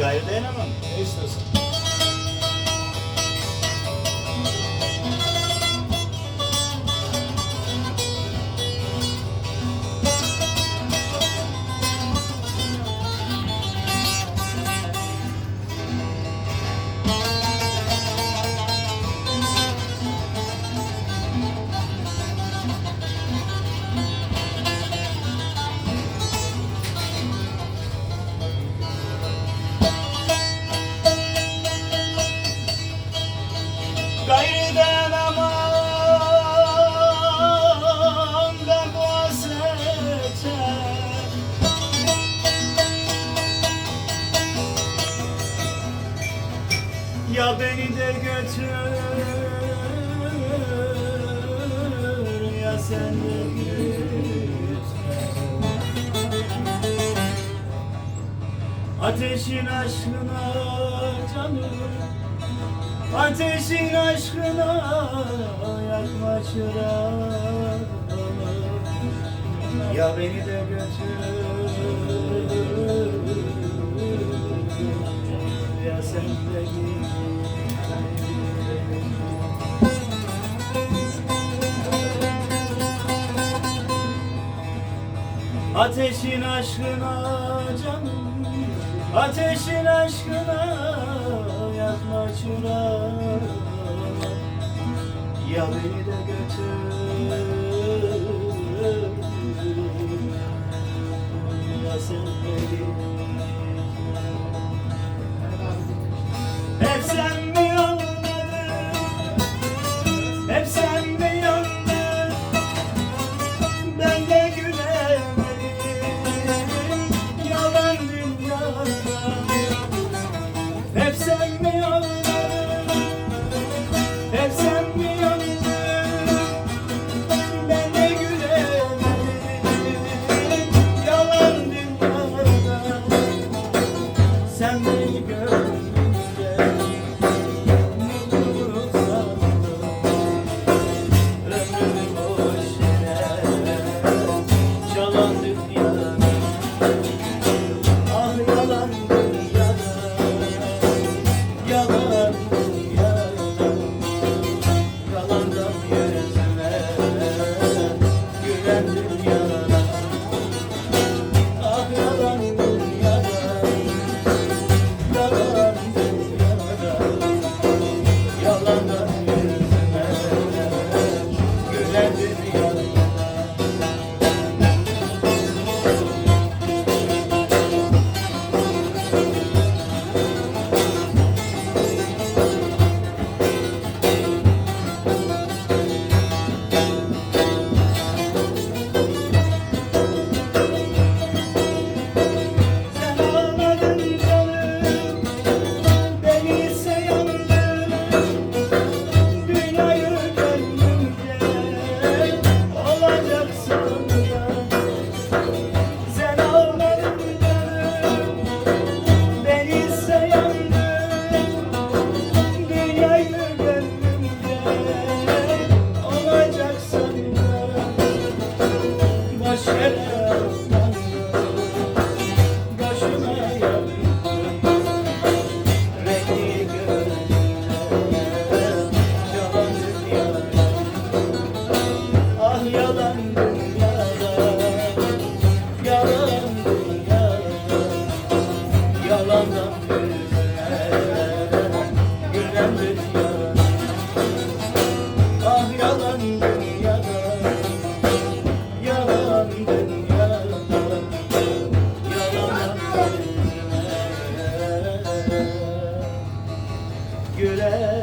Gayrı dayanamam. Ne istiyorsun? Ya beni de götür Ya sen de Ateşin aşkına canım Ateşin aşkına yakma çırağımı Ya beni de götür. Ateşin aşkına canım Ateşin aşkına yakma çırağıma Yalıyı da götür. Hashem. Spirit.